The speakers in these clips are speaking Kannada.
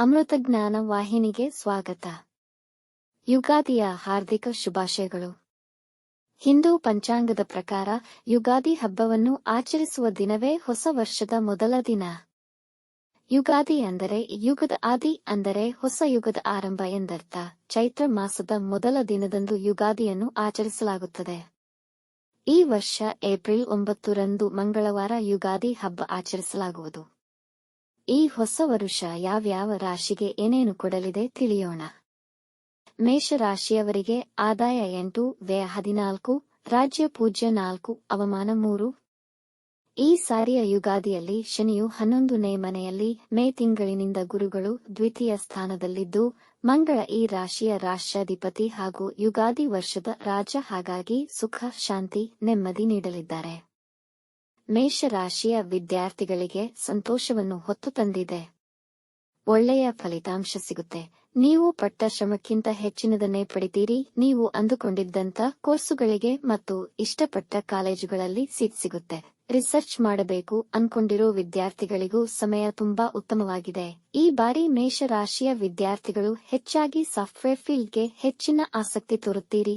ಅಮೃತಜ್ಞಾನ ವಾಹಿನಿಗೆ ಸ್ವಾಗತ. ಯುಗಾದಿಯ ಹಾರ್ದಿಕ ಶುಭಾಶಯಗಳು. ಹಿಂದೂ ಪಂಚಾಂಗದ ಪ್ರಕಾರ ಯುಗಾದಿ ಹಬ್ಬವನ್ನು ಆಚರಿಸುವ ದಿನವೇ ಹೊಸ ವರ್ಷದ ಮೊದಲ ದಿನ. ಯುಗಾದಿ ಅಂದರೆ ಯುಗದ ಆದಿ ಅಂದರೆ ಹೊಸ ಯುಗದ ಆರಂಭ ಎಂದರ್ಥ. ಚೈತ್ರ ಮಾಸದ ಮೊದಲ ದಿನದಂದು ಯುಗಾದಿಯನ್ನು ಆಚರಿಸಲಾಗುತ್ತದೆ. ಈ ವರ್ಷ ಏಪ್ರಿಲ್ ಒಂಬತ್ತರಂದು ಮಂಗಳವಾರ ಯುಗಾದಿ ಹಬ್ಬ ಆಚರಿಸಲಾಗುವುದು. ಈ ಹೊಸ ವರುಷ ಯಾವ್ಯಾವ ರಾಶಿಗೆ ಏನೇನು ಕೊಡಲಿದೆ ತಿಳಿಯೋಣ. ಮೇಷರಾಶಿಯವರಿಗೆ ಆದಾಯ ಎಂಟು, ವ್ಯಯ ಹದಿನಾಲ್ಕು, ರಾಜ್ಯ ಪೂಜ್ಯ ನಾಲ್ಕು, ಅವಮಾನ ಮೂರು. ಈ ಸಾರಿಯ ಯುಗಾದಿಯಲ್ಲಿ ಶನಿಯು ಹನ್ನೊಂದನೇ ಮನೆಯಲ್ಲಿ ಮೇ ತಿಂಗಳಿನಿಂದ ಗುರುಗಳು ದ್ವಿತೀಯ ಸ್ಥಾನದಲ್ಲಿದ್ದು, ಮಂಗಳ ಈ ರಾಶಿಯ ರಾಷ್ಟ್ರಾಧಿಪತಿ ಹಾಗೂ ಯುಗಾದಿ ವರ್ಷದ ರಾಜ ಹಾಗಾಗಿ ಸುಖ, ಶಾಂತಿ, ನೆಮ್ಮದಿ ನೀಡಲಿದ್ದಾರೆ. ಮೇಷರಾಶಿಯ ವಿದ್ಯಾರ್ಥಿಗಳಿಗೆ ಸಂತೋಷವನ್ನು ಹೊತ್ತು ತಂದಿದೆ. ಒಳ್ಳೆಯ ಫಲಿತಾಂಶ ಸಿಗುತ್ತೆ. ನೀವು ಪಟ್ಟ ಶ್ರಮಕ್ಕಿಂತ ಹೆಚ್ಚಿನದನ್ನೇ ಪಡಿತೀರಿ. ನೀವು ಅಂದುಕೊಂಡಿದ್ದಂತ ಕೋರ್ಸುಗಳಿಗೆ ಮತ್ತು ಇಷ್ಟಪಟ್ಟ ಕಾಲೇಜುಗಳಲ್ಲಿ ಸೀಟ್ ಸಿಗುತ್ತೆ. ರಿಸರ್ಚ್ ಮಾಡಬೇಕು ಅನ್ಕೊಂಡಿರೋ ವಿದ್ಯಾರ್ಥಿಗಳಿಗೂ ಸಮಯ ತುಂಬಾ ಉತ್ತಮವಾಗಿದೆ. ಈ ಬಾರಿ ಮೇಷರಾಶಿಯ ವಿದ್ಯಾರ್ಥಿಗಳು ಹೆಚ್ಚಾಗಿ ಸಾಫ್ಟ್ವೇರ್ ಫೀಲ್ಡ್ಗೆ ಹೆಚ್ಚಿನ ಆಸಕ್ತಿ ತೋರುತ್ತೀರಿ.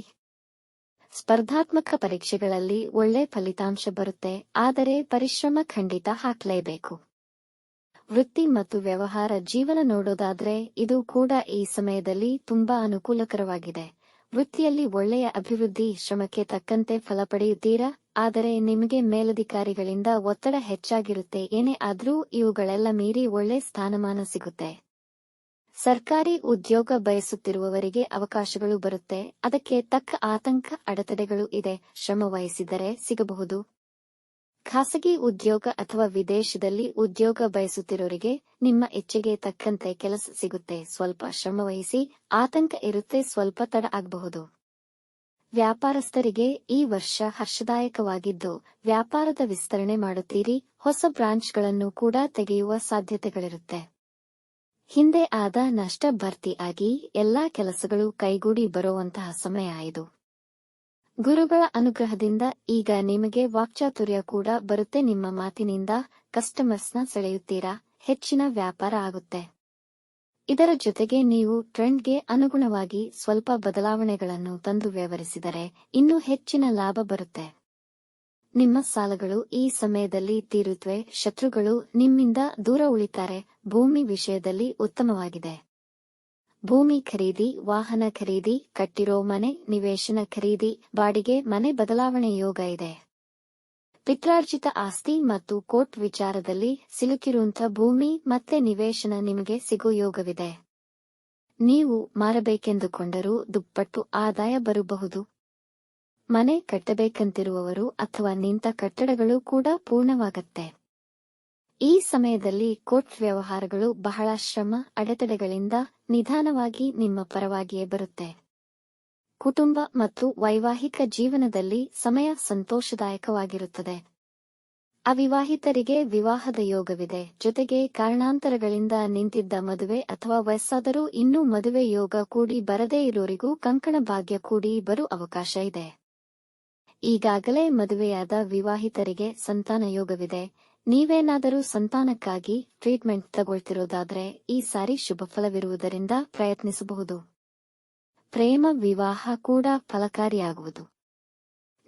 ಸ್ಪರ್ಧಾತ್ಮಕ ಪರೀಕ್ಷೆಗಳಲ್ಲಿ ಒಳ್ಳೆ ಫಲಿತಾಂಶ ಬರುತ್ತೆ, ಆದರೆ ಪರಿಶ್ರಮ ಖಂಡಿತ ಹಾಕಲೇಬೇಕು. ವೃತ್ತಿ ಮತ್ತು ವ್ಯವಹಾರ ಜೀವನ ನೋಡೋದಾದ್ರೆ ಇದು ಕೂಡ ಈ ಸಮಯದಲ್ಲಿ ತುಂಬಾ ಅನುಕೂಲಕರವಾಗಿದೆ. ವೃತ್ತಿಯಲ್ಲಿ ಒಳ್ಳೆಯ ಅಭಿವೃದ್ಧಿ ಶ್ರಮಕ್ಕೆ ತಕ್ಕಂತೆ ಫಲ ಪಡೆಯುತ್ತೀರಾ? ಆದರೆ ನಿಮಗೆ ಮೇಲಧಿಕಾರಿಗಳಿಂದ ಒತ್ತಡ ಹೆಚ್ಚಾಗಿರುತ್ತೆ, ಏನೇ ಆದ್ರೂ ಇವುಗಳೆಲ್ಲ ಮೀರಿ ಒಳ್ಳೆ ಸ್ಥಾನಮಾನ ಸಿಗುತ್ತೆ. ಸರ್ಕಾರಿ ಉದ್ಯೋಗ ಬಯಸುತ್ತಿರುವವರಿಗೆ ಅವಕಾಶಗಳು ಬರುತ್ತೆ. ಅದಕ್ಕೆ ತಕ್ಕ ಆತಂಕ ಅಡೆತಡೆಗಳು ಇದೆ. ಶ್ರಮ ವಹಿಸಿದರೆ ಸಿಗಬಹುದು. ಖಾಸಗಿ ಉದ್ಯೋಗ ಅಥವಾ ವಿದೇಶದಲ್ಲಿ ಉದ್ಯೋಗ ಬಯಸುತ್ತಿರೋರಿಗೆ ನಿಮ್ಮ ಇಚ್ಛೆಗೆ ತಕ್ಕಂತೆ ಕೆಲಸ ಸಿಗುತ್ತೆ. ಸ್ವಲ್ಪ ಶ್ರಮವಹಿಸಿ ಆತಂಕ ಇರುತ್ತೆ, ಸ್ವಲ್ಪ ತಡ ಆಗಬಹುದು. ವ್ಯಾಪಾರಸ್ಥರಿಗೆ ಈ ವರ್ಷ ಹರ್ಷದಾಯಕವಾಗಿದ್ದು, ವ್ಯಾಪಾರದ ವಿಸ್ತರಣೆ ಮಾಡುತ್ತೀರಿ. ಹೊಸ ಬ್ರಾಂಚ್ಗಳನ್ನು ಕೂಡ ತೆಗೆಯುವ ಸಾಧ್ಯತೆಗಳಿರುತ್ತೆ. ಹಿಂದೆ ಆದ ನಷ್ಟ ಭರ್ತಿಯಾಗಿ ಎಲ್ಲಾ ಕೆಲಸಗಳು ಕೈಗೂಡಿ ಬರುವಂತಹ ಸಮಯ ಆಯಿತು ಗುರುಗಳ ಅನುಗ್ರಹದಿಂದ ಈಗ ನಿಮಗೆ ವಾಕ್ಚಾತುರ್ಯ ಕೂಡ ಬರುತ್ತೆ. ನಿಮ್ಮ ಮಾತಿನಿಂದ ಕಸ್ಟಮರ್ಸ್ನ ಸೆಳೆಯುತ್ತೀರಾ? ಹೆಚ್ಚಿನ ವ್ಯಾಪಾರ ಆಗುತ್ತೆ. ಇದರ ಜೊತೆಗೆ ನೀವು ಟ್ರೆಂಡ್ಗೆ ಅನುಗುಣವಾಗಿ ಸ್ವಲ್ಪ ಬದಲಾವಣೆಗಳನ್ನು ತಂದು ವ್ಯವಹರಿಸಿದರೆ ಇನ್ನೂ ಹೆಚ್ಚಿನ ಲಾಭ ಬರುತ್ತೆ. ನಿಮ್ಮ ಸಾಲಗಳು ಈ ಸಮಯದಲ್ಲಿ ತೀರುತ್ತವೆ ಶತ್ರುಗಳು ನಿಮ್ಮಿಂದ ದೂರ ಉಳಿತಾರೆ, ಭೂಮಿ ವಿಷಯದಲ್ಲಿ ಉತ್ತಮವಾಗಿದೆ. ಭೂಮಿ ಖರೀದಿ, ವಾಹನ ಖರೀದಿ, ಕಟ್ಟಿರೋ ಮನೆ, ನಿವೇಶನ ಖರೀದಿ, ಬಾಡಿಗೆ, ಮನೆ ಬದಲಾವಣೆ ಯೋಗ ಇದೆ. ಪಿತ್ರಾರ್ಜಿತ ಆಸ್ತಿ ಮತ್ತು ಕೋರ್ಟ್ ವಿಚಾರದಲ್ಲಿ ಸಿಲುಕಿರುವಂಥ ಭೂಮಿ ಮತ್ತೆ ನಿವೇಶನ ನಿಮಗೆ ಸಿಗೋ ಯೋಗವಿದೆ. ನೀವು ಮಾರಬೇಕೆಂದುಕೊಂಡರೂ ದುಪ್ಪಟ್ಟು ಆದಾಯ ಬರಬಹುದು. ಮನೆ ಕಟ್ಟಬೇಕಂತಿರುವವರು ಅಥವಾ ನಿಂತ ಕಟ್ಟಡಗಳು ಕೂಡ ಪೂರ್ಣವಾಗತ್ತೆ. ಈ ಸಮಯದಲ್ಲಿ ಕೋರ್ಟ್ ವ್ಯವಹಾರಗಳು ಬಹಳ ಶ್ರಮ, ಅಡೆತಡೆಗಳಿಂದ ನಿಧಾನವಾಗಿ ನಿಮ್ಮ ಪರವಾಗಿಯೇ ಬರುತ್ತೆ. ಕುಟುಂಬ ಮತ್ತು ವೈವಾಹಿಕ ಜೀವನದಲ್ಲಿ ಸಮಯ ಸಂತೋಷದಾಯಕವಾಗಿರುತ್ತದೆ. ಅವಿವಾಹಿತರಿಗೆ ವಿವಾಹದ ಯೋಗವಿದೆ. ಜೊತೆಗೆ ಕಾರಣಾಂತರಗಳಿಂದ ನಿಂತಿದ್ದ ಮದುವೆ ಅಥವಾ ವಯಸ್ಸಾದರೂ ಇನ್ನೂ ಮದುವೆ ಯೋಗ ಕೂಡಿ ಬರದೇ ಇರೋರಿಗೂ ಕಂಕಣ ಭಾಗ್ಯ ಕೂಡಿ ಬರೋ ಅವಕಾಶ ಇದೆ. ಈಗಾಗಲೇ ಮದುವೆಯಾದ ವಿವಾಹಿತರಿಗೆ ಸಂತಾನ ಯೋಗವಿದೆ. ನೀವೇನಾದರೂ ಸಂತಾನಕ್ಕಾಗಿ ಟ್ರೀಟ್ಮೆಂಟ್ ತಗೊಳ್ತಿರೋದಾದ್ರೆ ಈ ಸಾರಿ ಶುಭ ಫಲವಿರುವುದರಿಂದ ಪ್ರಯತ್ನಿಸಬಹುದು. ಪ್ರೇಮ ವಿವಾಹ ಕೂಡ ಫಲಕಾರಿಯಾಗುವುದು.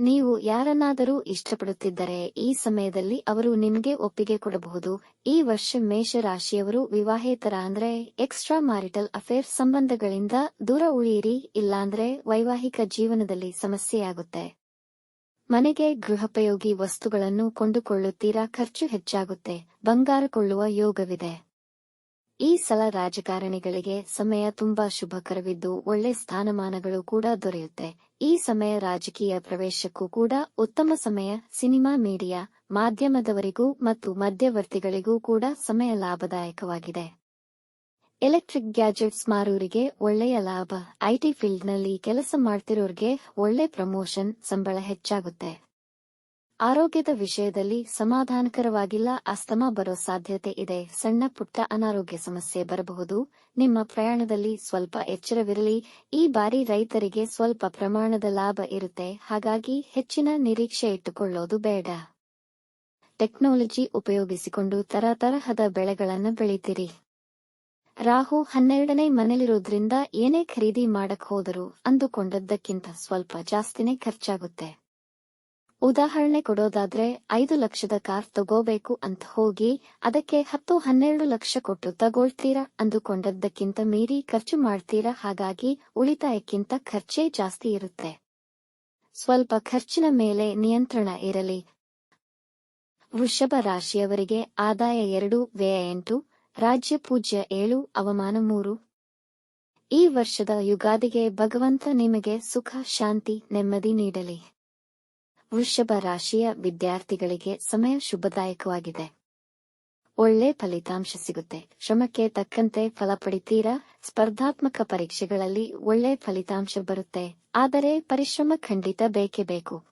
ನೀವು ಯಾರನ್ನಾದರೂ ಇಷ್ಟಪಡುತ್ತಿದ್ದರೆ ಈ ಸಮಯದಲ್ಲಿ ಅವರು ನಿಮಗೆ ಒಪ್ಪಿಗೆ ಕೊಡಬಹುದು. ಈ ವರ್ಷ ಮೇಷರಾಶಿಯವರು ವಿವಾಹೇತರ ಅಂದ್ರೆ ಎಕ್ಸ್ಟ್ರಾ ಮ್ಯಾರಿಟಲ್ ಅಫೇರ್ ಸಂಬಂಧಗಳಿಂದ ದೂರ ಉಳಿಯಿರಿ, ಇಲ್ಲಾಂದ್ರೆ ವೈವಾಹಿಕ ಜೀವನದಲ್ಲಿ ಸಮಸ್ಯೆಯಾಗುತ್ತೆ. ಮನೆಗೆ ಗೃಹೋಪಯೋಗಿ ವಸ್ತುಗಳನ್ನು ಕೊಂಡುಕೊಳ್ಳುತ್ತೀರಾ? ಖರ್ಚು ಹೆಚ್ಚಾಗುತ್ತೆ, ಬಂಗಾರ ಕೊಳ್ಳುವ ಯೋಗವಿದೆ. ಈ ಸಲ ರಾಜಕಾರಣಿಗಳಿಗೆ ಸಮಯ ತುಂಬಾ ಶುಭಕರವಿದ್ದು ಒಳ್ಳೆ ಸ್ಥಾನಮಾನಗಳು ಕೂಡ ದೊರೆಯುತ್ತೆ. ಈ ಸಮಯ ರಾಜಕೀಯ ಪ್ರವೇಶಕ್ಕೂ ಕೂಡ ಉತ್ತಮ ಸಮಯ. ಸಿನಿಮಾ, ಮೀಡಿಯಾ, ಮಾಧ್ಯಮದವರಿಗೂ ಮತ್ತು ಮಧ್ಯವರ್ತಿಗಳಿಗೂ ಕೂಡ ಸಮಯ ಲಾಭದಾಯಕವಾಗಿದೆ. ಎಲೆಕ್ಟ್ರಿಕ್ ಗ್ಯಾಜೆಟ್ಸ್ ಮಾರೋರಿಗೆ ಒಳ್ಳೆಯ ಲಾಭ. ಐಟಿ ಫೀಲ್ಡ್ನಲ್ಲಿ ಕೆಲಸ ಮಾಡ್ತಿರೋರಿಗೆ ಒಳ್ಳೆ ಪ್ರಮೋಷನ್ ಸಂಬಳ ಹೆಚ್ಚಾಗುತ್ತೆ. ಆರೋಗ್ಯದ ವಿಷಯದಲ್ಲಿ ಸಮಾಧಾನಕರವಾಗಿಲ್ಲ, ಅಸ್ತಮಾ ಬರೋ ಸಾಧ್ಯತೆ ಇದೆ. ಸಣ್ಣ ಪುಟ್ಟ ಅನಾರೋಗ್ಯ ಸಮಸ್ಯೆ ಬರಬಹುದು. ನಿಮ್ಮ ಪ್ರಯಾಣದಲ್ಲಿ ಸ್ವಲ್ಪ ಎಚ್ಚರವಿರಲಿ. ಈ ಬಾರಿ ರೈತರಿಗೆ ಸ್ವಲ್ಪ ಪ್ರಮಾಣದ ಲಾಭ ಇರುತ್ತೆ. ಹಾಗಾಗಿ ಹೆಚ್ಚಿನ ನಿರೀಕ್ಷೆ ಇಟ್ಟುಕೊಳ್ಳೋದು ಬೇಡ. ಟೆಕ್ನಾಲಜಿ ಉಪಯೋಗಿಸಿಕೊಂಡು ತರತರಹದ ಬೆಳೆಗಳನ್ನು ಬೆಳಿತೀರಿ. ರಾಹು ಹನ್ನೆರಡನೇ ಮನೆಯಲ್ಲಿರೋದ್ರಿಂದ ಏನೇ ಖರೀದಿ ಮಾಡಕ್ ಹೋದರೂ ಅಂದುಕೊಂಡದ್ದಕ್ಕಿಂತ ಸ್ವಲ್ಪ ಜಾಸ್ತಿನೇ ಖರ್ಚಾಗುತ್ತೆ. ಉದಾಹರಣೆ ಕೊಡೋದಾದ್ರೆ, ಐದು ಲಕ್ಷದ ಕಾರ್ ತಗೋಬೇಕು ಅಂತ ಹೋಗಿ, ಅದಕ್ಕೆ ಹತ್ತು ಹನ್ನೆರಡು ಲಕ್ಷ ಕೊಟ್ಟು ತಗೊಳ್ತೀರಾ ಅಂದುಕೊಂಡದ್ದಕ್ಕಿಂತ ಮೀರಿ ಖರ್ಚು ಮಾಡ್ತೀರಾ? ಹಾಗಾಗಿ ಉಳಿತಾಯಕ್ಕಿಂತ ಖರ್ಚೇ ಜಾಸ್ತಿ ಇರುತ್ತೆ. ಸ್ವಲ್ಪ ಖರ್ಚಿನ ಮೇಲೆ ನಿಯಂತ್ರಣ ಇರಲಿ. ವೃಷಭ ರಾಶಿಯವರಿಗೆ ಆದಾಯ ಎರಡು, ವ್ಯಯ ಎಂಟು ರಾಜ್ಯ ಪೂಜ್ಯ ಏಳು, ಅವಮಾನ ಮೂರು. ಈ ವರ್ಷದ ಯುಗಾದಿಗೆ ಭಗವಂತ ನಿಮಗೆ ಸುಖ, ಶಾಂತಿ, ನೆಮ್ಮದಿ ನೀಡಲಿ. ವೃಷಭ ರಾಶಿಯ ವಿದ್ಯಾರ್ಥಿಗಳಿಗೆ ಸಮಯ ಶುಭದಾಯಕವಾಗಿದೆ. ಒಳ್ಳೆ ಫಲಿತಾಂಶ ಸಿಗುತ್ತೆ. ಶ್ರಮಕ್ಕೆ ತಕ್ಕಂತೆ ಫಲ ಪಡಿತೀರಾ? ಸ್ಪರ್ಧಾತ್ಮಕ ಪರೀಕ್ಷೆಗಳಲ್ಲಿ ಒಳ್ಳೆ ಫಲಿತಾಂಶ ಬರುತ್ತೆ. ಆದರೆ ಪರಿಶ್ರಮ ಖಂಡಿತ ಬೇಕೇ ಬೇಕು.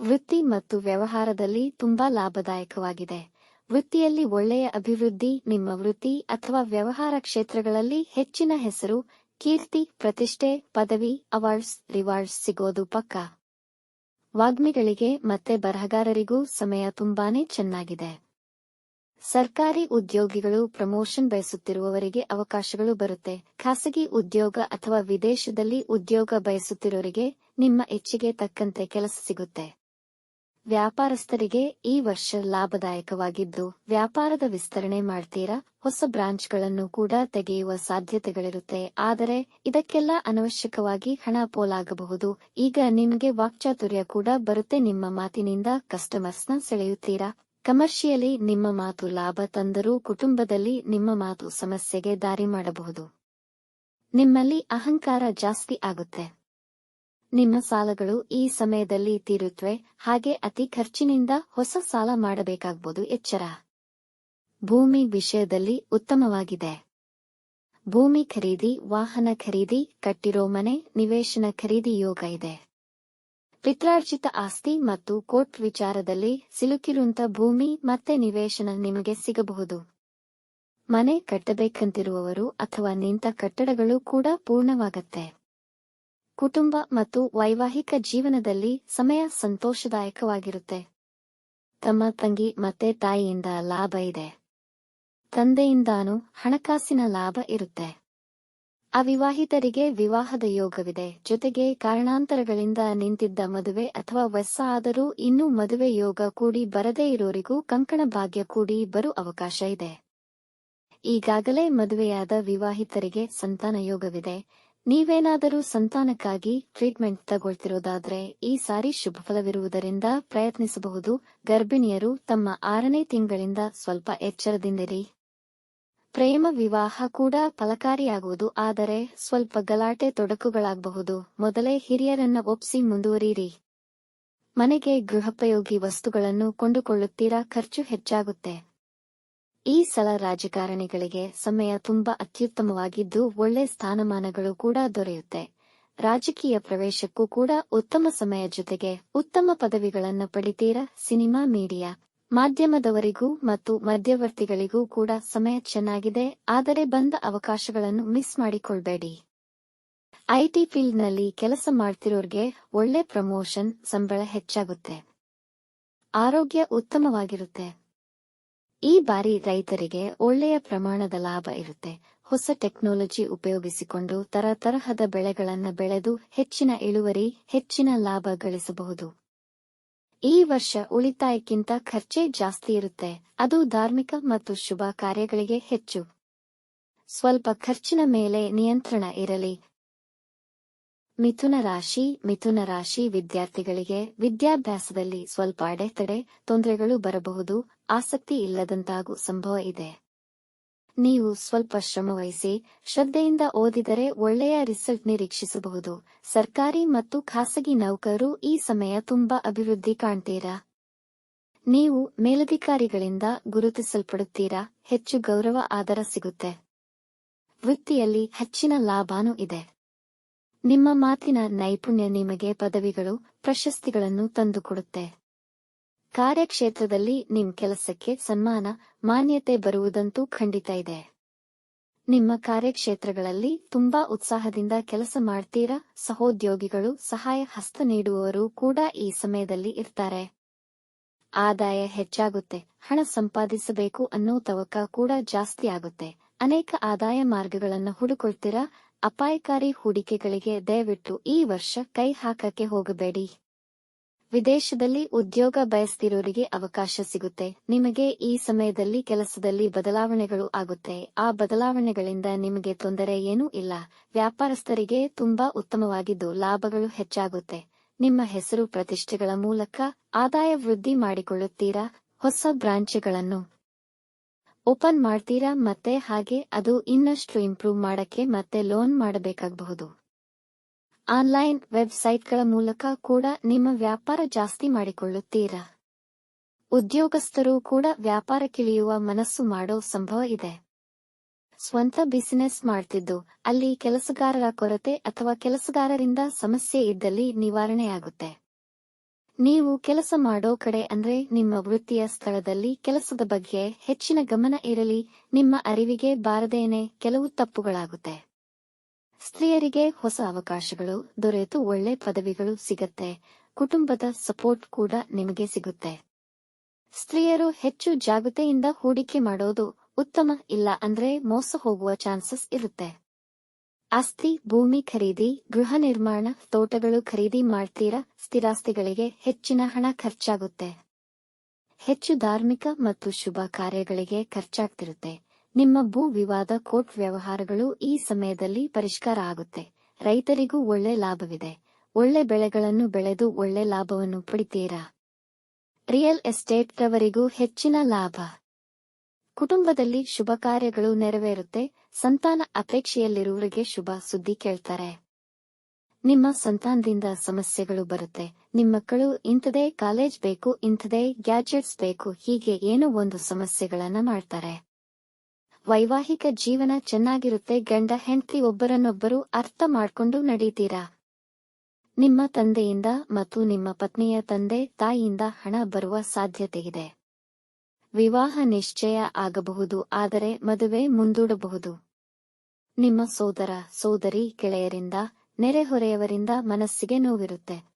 ವೃತ್ತಿ ಮತ್ತು ವ್ಯವಹಾರದಲ್ಲಿ ತುಂಬಾ ಲಾಭದಾಯಕವಾಗಿದೆ. ವೃತ್ತಿಯಲ್ಲಿ ಒಳ್ಳೆಯ ಅಭಿವೃದ್ಧಿ, ನಿಮ್ಮ ವೃತ್ತಿ ಅಥವಾ ವ್ಯವಹಾರ ಕ್ಷೇತ್ರಗಳಲ್ಲಿ ಹೆಚ್ಚಿನ ಹೆಸರು, ಕೀರ್ತಿ, ಪ್ರತಿಷ್ಠೆ, ಪದವಿ ಅವಾರ್ಡ್ಸ್ ರಿವಾರ್ಡ್ಸ್ ಸಿಗೋದು ಪಕ್ಕ? ವಾಗ್ಮಿಗಳಿಗೆ ಮತ್ತೆ ಬರಹಗಾರರಿಗೂ ಸಮಯ ತುಂಬಾನೇ ಚೆನ್ನಾಗಿದೆ. ಸರ್ಕಾರಿ ಉದ್ಯೋಗಿಗಳು ಪ್ರಮೋಷನ್ ಬಯಸುತ್ತಿರುವವರಿಗೆ ಅವಕಾಶಗಳು ಬರುತ್ತೆ. ಖಾಸಗಿ ಉದ್ಯೋಗ ಅಥವಾ ವಿದೇಶದಲ್ಲಿ ಉದ್ಯೋಗ ಬಯಸುತ್ತಿರೋರಿಗೆ ನಿಮ್ಮ ಇಚ್ಛೆಗೆ ತಕ್ಕಂತೆ ಕೆಲಸ ಸಿಗುತ್ತೆ. ವ್ಯಾಪಾರಸ್ಥರಿಗೆ ಈ ವರ್ಷ ಲಾಭದಾಯಕವಾಗಿದ್ದು, ವ್ಯಾಪಾರದ ವಿಸ್ತರಣೆ ಮಾಡ್ತೀರಾ? ಹೊಸ ಬ್ರಾಂಚ್ಗಳನ್ನು ಕೂಡ ತೆಗೆಯುವ ಸಾಧ್ಯತೆಗಳಿರುತ್ತೆ. ಆದರೆ, ಇದಕ್ಕೆಲ್ಲ ಅನವಶ್ಯಕವಾಗಿ ಹಣ ಪೋಲಾಗಬಹುದು. ಈಗ ನಿಮಗೆ ವಾಕ್ಚಾತುರ್ಯ ಕೂಡ ಬರುತ್ತೆ. ನಿಮ್ಮ ಮಾತಿನಿಂದ ಕಸ್ಟಮರ್ಸ್ನ ಸೆಳೆಯುತ್ತೀರಾ? ಕಮರ್ಷಿಯಲಿ ನಿಮ್ಮ ಮಾತು ಲಾಭ ತಂದರೂ ಕುಟುಂಬದಲ್ಲಿ ನಿಮ್ಮ ಮಾತು ಸಮಸ್ಯೆಗೆ ದಾರಿ ಮಾಡಬಹುದು. ನಿಮ್ಮಲ್ಲಿ ಅಹಂಕಾರ ಜಾಸ್ತಿ ಆಗುತ್ತೆ. ನಿಮ್ಮ ಸಾಲಗಳು ಈ ಸಮಯದಲ್ಲಿ ತೀರುತ್ತವೆ ಹಾಗೆ ಅತಿ ಖರ್ಚಿನಿಂದ ಹೊಸ ಸಾಲ ಮಾಡಬೇಕಾಗಬಹುದು ಎಚ್ಚರ. ಭೂಮಿ ವಿಷಯದಲ್ಲಿ ಉತ್ತಮವಾಗಿದೆ. ಭೂಮಿ ಖರೀದಿ, ವಾಹನ ಖರೀದಿ, ಕಟ್ಟಿರೋ ಮನೆ, ನಿವೇಶನ ಖರೀದಿ ಯೋಗ ಇದೆ. ಪಿತ್ರಾರ್ಜಿತ ಆಸ್ತಿ ಮತ್ತು ಕೋರ್ಟ್ ವಿಚಾರದಲ್ಲಿ ಸಿಲುಕಿರುವಂತ ಭೂಮಿ ಮತ್ತೆ ನಿವೇಶನ ನಿಮಗೆ ಸಿಗಬಹುದು. ಮನೆ ಕಟ್ಟಬೇಕಂತಿರುವವರು ಅಥವಾ ನಿಂತ ಕಟ್ಟಡಗಳು ಕೂಡ ಪೂರ್ಣವಾಗತ್ತೆ. ಕುಟುಂಬ ಮತ್ತು ವೈವಾಹಿಕ ಜೀವನದಲ್ಲಿ ಸಮಯ ಸಂತೋಷದಾಯಕವಾಗಿರುತ್ತೆ. ತಮ್ಮ ತಂಗಿ ಮತ್ತೆ ತಾಯಿಯಿಂದ ಲಾಭ ಇದೆ. ತಂದೆಯಿಂದಾನೂ ಹಣಕಾಸಿನ ಲಾಭ ಇರುತ್ತೆ. ಅವಿವಾಹಿತರಿಗೆ ವಿವಾಹದ ಯೋಗವಿದೆ. ಜೊತೆಗೆ ಕಾರಣಾಂತರಗಳಿಂದ ನಿಂತಿದ್ದ ಮದುವೆ ಅಥವಾ ವೆಸ್ಸ ಆದರೂ ಇನ್ನೂ ಮದುವೆ ಯೋಗ ಕೂಡಿ ಬರದೇ ಇರೋರಿಗೂ ಕಂಕಣ ಭಾಗ್ಯ ಕೂಡಿ ಬರೋ ಅವಕಾಶ ಇದೆ. ಈಗಾಗಲೇ ಮದುವೆಯಾದ ವಿವಾಹಿತರಿಗೆ ಸಂತಾನ ಯೋಗವಿದೆ. ನೀವೇನಾದರೂ ಸಂತಾನಕ್ಕಾಗಿ ಟ್ರೀಟ್ಮೆಂಟ್ ತಗೊಳ್ತಿರೋದಾದ್ರೆ ಈ ಸಾರಿ ಶುಭಫಲವಿರುವುದರಿಂದ ಪ್ರಯತ್ನಿಸಬಹುದು. ಗರ್ಭಿಣಿಯರು ತಮ್ಮ ಆರನೇ ತಿಂಗಳಿಂದ ಸ್ವಲ್ಪ ಎಚ್ಚರದಿಂದಿರಿ. ಪ್ರೇಮ ವಿವಾಹ ಕೂಡ ಫಲಕಾರಿಯಾಗುವುದು, ಆದರೆ ಸ್ವಲ್ಪ ಗಲಾಟೆ ತೊಡಕುಗಳಾಗಬಹುದು. ಮೊದಲೇ ಹಿರಿಯರನ್ನ ಒಪ್ಸಿ ಮುಂದುವರಿಯಿರಿ. ಮನೆಗೆ ಗೃಹೋಪಯೋಗಿ ವಸ್ತುಗಳನ್ನು ಕೊಂಡುಕೊಳ್ಳುತ್ತೀರಾ? ಖರ್ಚು ಹೆಚ್ಚಾಗುತ್ತೆ. ಈ ಸಲ ರಾಜಕಾರಣಿಗಳಿಗೆ ಸಮಯ ತುಂಬಾ ಅತ್ಯುತ್ತಮವಾಗಿದ್ದು ಒಳ್ಳೆ ಸ್ಥಾನಮಾನಗಳು ಕೂಡ ದೊರೆಯುತ್ತೆ. ರಾಜಕೀಯ ಪ್ರವೇಶಕ್ಕೂ ಕೂಡ ಉತ್ತಮ ಸಮಯ ಜೊತೆಗೆ ಉತ್ತಮ ಪದವಿಗಳನ್ನು ಪಡಿತೀರಾ ಸಿನಿಮಾ ಮೀಡಿಯಾ. ಮಾಧ್ಯಮದವರಿಗೂ ಮತ್ತು ಮಧ್ಯವರ್ತಿಗಳಿಗೂ ಕೂಡ ಸಮಯ ಚೆನ್ನಾಗಿದೆ, ಆದರೆ ಬಂದ ಅವಕಾಶಗಳನ್ನು ಮಿಸ್ ಮಾಡಿಕೊಳ್ಬೇಡಿ. ಐಟಿ ಫೀಲ್ಡ್ನಲ್ಲಿ ಕೆಲಸ ಮಾಡ್ತಿರೋರ್ಗೆ ಒಳ್ಳೆ ಪ್ರಮೋಷನ್, ಸಂಬಳ ಹೆಚ್ಚಾಗುತ್ತೆ. ಆರೋಗ್ಯ ಉತ್ತಮವಾಗಿರುತ್ತೆ. ಈ ಬಾರಿ ರೈತರಿಗೆ ಒಳ್ಳೆಯ ಪ್ರಮಾಣದ ಲಾಭ ಇರುತ್ತೆ. ಹೊಸ ಟೆಕ್ನಾಲಜಿ ಉಪಯೋಗಿಸಿಕೊಂಡು ತರತರಹದ ಬೆಳೆಗಳನ್ನು ಬೆಳೆದು ಹೆಚ್ಚಿನ ಇಳುವರಿ, ಹೆಚ್ಚಿನ ಲಾಭ ಗಳಿಸಬಹುದು. ಈ ವರ್ಷ ಉಳಿತಾಯಕ್ಕಿಂತ ಖರ್ಚೇ ಜಾಸ್ತಿ ಇರುತ್ತೆ. ಅದು ಧಾರ್ಮಿಕ ಮತ್ತು ಶುಭ ಕಾರ್ಯಗಳಿಗೆ ಹೆಚ್ಚು. ಸ್ವಲ್ಪ ಖರ್ಚಿನ ಮೇಲೆ ನಿಯಂತ್ರಣ ಇರಲಿ. ಮಿಥುನ ರಾಶಿ ಮಿಥುನ ರಾಶಿ ವಿದ್ಯಾರ್ಥಿಗಳಿಗೆ ವಿದ್ಯಾಭ್ಯಾಸದಲ್ಲಿ ಸ್ವಲ್ಪ ಅಡೆತಡೆ, ತೊಂದರೆಗಳು ಬರಬಹುದು. ಆಸಕ್ತಿ ಇಲ್ಲದಂತಾಗೂ ಸಂಭವ ಇದೆ. ನೀವು ಸ್ವಲ್ಪ ಶ್ರಮವಹಿಸಿ ಶ್ರದ್ಧೆಯಿಂದ ಓದಿದರೆ ಒಳ್ಳೆಯ ರಿಸಲ್ಟ್ ನಿರೀಕ್ಷಿಸಬಹುದು. ಸರ್ಕಾರಿ ಮತ್ತು ಖಾಸಗಿ ನೌಕರರು ಈ ಸಮಯ ತುಂಬಾ ಅಭಿವೃದ್ಧಿ ಕಾಣ್ತೀರಾ? ನೀವು ಮೇಲಧಿಕಾರಿಗಳಿಂದ ಗುರುತಿಸಲ್ಪಡುತ್ತೀರಾ? ಹೆಚ್ಚು ಗೌರವ, ಆದರ ಸಿಗುತ್ತೆ. ವೃತ್ತಿಯಲ್ಲಿ ಹೆಚ್ಚಿನ ಲಾಭಾನೂ ಇದೆ. ನಿಮ್ಮ ಮಾತಿನ ನೈಪುಣ್ಯ ನಿಮಗೆ ಪದವಿಗಳು, ಪ್ರಶಸ್ತಿಗಳನ್ನು ತಂದುಕೊಡುತ್ತೆ. ಕಾರ್ಯಕ್ಷೇತ್ರದಲ್ಲಿ ನಿಮ್ ಕೆಲಸಕ್ಕೆ ಸನ್ಮಾನ, ಮಾನ್ಯತೆ ಬರುವುದಂತೂ ಖಂಡಿತ ಇದೆ. ನಿಮ್ಮ ಕಾರ್ಯಕ್ಷೇತ್ರಗಳಲ್ಲಿ ತುಂಬಾ ಉತ್ಸಾಹದಿಂದ ಕೆಲಸ ಮಾಡ್ತೀರಾ? ಸಹೋದ್ಯೋಗಿಗಳು ಸಹಾಯ ಹಸ್ತ ನೀಡುವವರು ಕೂಡ ಈ ಸಮಯದಲ್ಲಿ ಇರ್ತಾರೆ. ಆದಾಯ ಹೆಚ್ಚಾಗುತ್ತೆ, ಹಣ ಸಂಪಾದಿಸಬೇಕು ಅನ್ನೋ ತವಕ ಕೂಡ ಜಾಸ್ತಿ ಆಗುತ್ತೆ. ಅನೇಕ ಆದಾಯ ಮಾರ್ಗಗಳನ್ನು ಹುಡುಕೊಳ್ತೀರಾ? ಅಪಾಯಕಾರಿ ಹೂಡಿಕೆಗಳಿಗೆ ದಯವಿಟ್ಟು ಈ ವರ್ಷ ಕೈ ಹಾಕಕ್ಕೆ ಹೋಗಬೇಡಿ. ವಿದೇಶದಲ್ಲಿ ಉದ್ಯೋಗ ಬಯಸ್ತಿರೋರಿಗೆ ಅವಕಾಶ ಸಿಗುತ್ತೆ. ನಿಮಗೆ ಈ ಸಮಯದಲ್ಲಿ ಕೆಲಸದಲ್ಲಿ ಬದಲಾವಣೆಗಳು ಆಗುತ್ತೆ. ಆ ಬದಲಾವಣೆಗಳಿಂದ ನಿಮಗೆ ತೊಂದರೆ ಏನೂ ಇಲ್ಲ. ವ್ಯಾಪಾರಸ್ಥರಿಗೆ ತುಂಬಾ ಉತ್ತಮವಾಗಿದ್ದು ಲಾಭಗಳು ಹೆಚ್ಚಾಗುತ್ತೆ. ನಿಮ್ಮ ಹೆಸರು ಪ್ರತಿಷ್ಠೆಗಳ ಮೂಲಕ ಆದಾಯ ವೃದ್ಧಿ ಮಾಡಿಕೊಳ್ಳುತ್ತೀರಾ? ಹೊಸ ಬ್ರಾಂಚ್ಗಳನ್ನು ಓಪನ್ ಮಾಡ್ತೀರಾ? ಮತ್ತೆ ಹಾಗೆ ಅದು ಇನ್ನಷ್ಟು ಇಂಪ್ರೂವ್ ಮಾಡಕ್ಕೆ ಮತ್ತೆ ಲೋನ್ ಮಾಡಬೇಕಾಗಬಹುದು. ಆನ್ಲೈನ್ ವೆಬ್ಸೈಟ್ಗಳ ಮೂಲಕ ಕೂಡ ನಿಮ್ಮ ವ್ಯಾಪಾರ ಜಾಸ್ತಿ ಮಾಡಿಕೊಳ್ಳುತ್ತೀರಾ? ಉದ್ಯೋಗಸ್ಥರು ಕೂಡ ವ್ಯಾಪಾರಕ್ಕಿಳಿಯುವ ಮನಸ್ಸು ಮಾಡೋ ಸಂಭವ ಇದೆ. ಸ್ವಂತ ಬಿಸಿನೆಸ್ ಮಾಡ್ತಿದ್ದು, ಅಲ್ಲಿ ಕೆಲಸಗಾರರ ಕೊರತೆ ಅಥವಾ ಕೆಲಸಗಾರರಿಂದ ಸಮಸ್ಯೆ ಇದ್ದಲ್ಲಿ ನಿವಾರಣೆಯಾಗುತ್ತೆ. ನೀವು ಕೆಲಸ ಮಾಡೋ ಕಡೆ ಅಂದ್ರೆ ನಿಮ್ಮ ವೃತ್ತಿಯ ಸ್ಥಳದಲ್ಲಿ ಕೆಲಸದ ಬಗ್ಗೆ ಹೆಚ್ಚಿನ ಗಮನ ಇರಲಿ, ನಿಮ್ಮ ಅರಿವಿಗೆ ಬಾರದೇನೆ ಕೆಲವು ತಪ್ಪುಗಳಾಗುತ್ತೆ. ಸ್ತ್ರೀಯರಿಗೆ ಹೊಸ ಅವಕಾಶಗಳು ದೊರೆತು ಒಳ್ಳೆ ಪದವಿಗಳು ಸಿಗತ್ತೆ. ಕುಟುಂಬದ ಸಪೋರ್ಟ್ ಕೂಡ ನಿಮಗೆ ಸಿಗುತ್ತೆ. ಸ್ತ್ರೀಯರು ಹೆಚ್ಚು ಜಾಗೃತೆಯಿಂದ ಹೂಡಿಕೆ ಮಾಡೋದು ಉತ್ತಮ ಇಲ್ಲ ಅಂದ್ರೆ ಮೋಸ ಹೋಗುವ ಚಾನ್ಸಸ್ ಇರುತ್ತೆ. ಆಸ್ತಿ, ಭೂಮಿ ಖರೀದಿ, ಗೃಹ ನಿರ್ಮಾಣ, ತೋಟಗಳು ಖರೀದಿ ಮಾಡ್ತೀರಾ ಸ್ಥಿರಾಸ್ತಿಗಳಿಗೆ ಹೆಚ್ಚಿನ ಹಣ ಖರ್ಚಾಗುತ್ತೆ. ಹೆಚ್ಚು ಧಾರ್ಮಿಕ ಮತ್ತು ಶುಭ ಕಾರ್ಯಗಳಿಗೆ ಖರ್ಚಾಗ್ತಿರುತ್ತೆ. ನಿಮ್ಮ ಭೂ ವಿವಾದ ಕೋರ್ಟ್ ವ್ಯವಹಾರಗಳು ಈ ಸಮಯದಲ್ಲಿ ಪರಿಷ್ಕಾರ ಆಗುತ್ತೆ. ರೈತರಿಗೂ ಒಳ್ಳೆ ಲಾಭವಿದೆ. ಒಳ್ಳೆ ಬೆಳೆಗಳನ್ನು ಬೆಳೆದು ಒಳ್ಳೆ ಲಾಭವನ್ನು ಪಡಿತೀರಾ? ರಿಯಲ್ ಎಸ್ಟೇಟ್ ರವರಿಗೂ ಹೆಚ್ಚಿನ ಲಾಭ. ಕುಟುಂಬದಲ್ಲಿ ಶುಭ ಕಾರ್ಯಗಳು ನೆರವೇರುತ್ತೆ. ಸಂತಾನ ಅಪೇಕ್ಷೆಯಲ್ಲಿರುವವರಿಗೆ ಶುಭ ಸುದ್ದಿ ಕೇಳ್ತಾರೆ. ನಿಮ್ಮ ಸಂತಾನದಿಂದ ಸಮಸ್ಯೆಗಳು ಬರುತ್ತೆ. ನಿಮ್ಮ ಮಕ್ಕಳು ಇಂಥದೇ ಕಾಲೇಜ್ ಬೇಕು, ಇಂಥದೇ ಗ್ಯಾಜೆಟ್ಸ್ ಬೇಕು, ಹೀಗೆ ಏನೋ ಒಂದು ಸಮಸ್ಯೆಗಳನ್ನ ಮಾಡ್ತಾರೆ. ವೈವಾಹಿಕ ಜೀವನ ಚೆನ್ನಾಗಿರುತ್ತೆ ಗಂಡ ಹೆಂಡತಿ ಒಬ್ಬರನ್ನೊಬ್ಬರು ಅರ್ಥ ಮಾಡ್ಕೊಂಡು ನಡೀತೀರಾ? ನಿಮ್ಮ ತಂದೆಯಿಂದ ಮತ್ತು ನಿಮ್ಮ ಪತ್ನಿಯ ತಂದೆ ತಾಯಿಯಿಂದ ಹಣ ಬರುವ ಸಾಧ್ಯತೆ ಇದೆ. ವಿವಾಹ ನಿಶ್ಚಯ ಆಗಬಹುದು, ಆದರೆ ಮದುವೆ ಮುಂದೂಡಬಹುದು. ನಿಮ್ಮ ಸೋದರ, ಸೋದರಿ ಗೆಳೆಯರಿಂದ, ನೆರೆಹೊರೆಯವರಿಂದ ಮನಸ್ಸಿಗೆ ನೋವಿರುತ್ತೆ.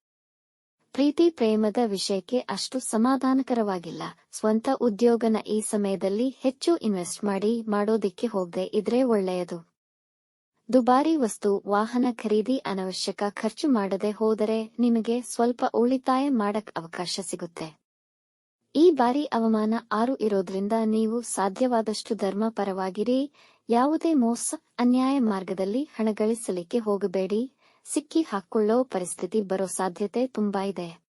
ಪ್ರೀತಿ ಪ್ರೇಮದ ವಿಷಯಕ್ಕೆ ಅಷ್ಟು ಸಮಾಧಾನಕರವಾಗಿಲ್ಲ. ಸ್ವಂತ ಉದ್ಯೋಗನ ಈ ಸಮಯದಲ್ಲಿ ಹೆಚ್ಚು ಇನ್ವೆಸ್ಟ್ ಮಾಡಿ ಮಾಡೋದಿಕ್ಕೆ ಹೋಗದೆ ಇದ್ರೆ ಒಳ್ಳೆಯದು. ದುಬಾರಿ ವಸ್ತು, ವಾಹನ ಖರೀದಿ ಅನವಶ್ಯಕ ಖರ್ಚು ಮಾಡದೆ ಹೋದರೆ ನಿಮಗೆ ಸ್ವಲ್ಪ ಉಳಿತಾಯ ಮಾಡಕ್ ಅವಕಾಶ ಸಿಗುತ್ತೆ. ಈ ಬಾರಿ ಅವಮಾನ ಆರು ಇರೋದ್ರಿಂದ ನೀವು ಸಾಧ್ಯವಾದಷ್ಟು ಧರ್ಮ ಪರವಾಗಿರಿ. ಯಾವುದೇ ಮೋಸ, ಅನ್ಯಾಯ ಮಾರ್ಗದಲ್ಲಿ ಹಣ ಗಳಿಸಲಿಕ್ಕೆ ಹೋಗಬೇಡಿ. ಸಿಕ್ಕಿ ಹಾಕೊಳ್ಳೋ ಪರಿಸ್ಥಿತಿ ಬರೋ ಸಾಧ್ಯತೆ ತುಂಬಾ ಇದೆ.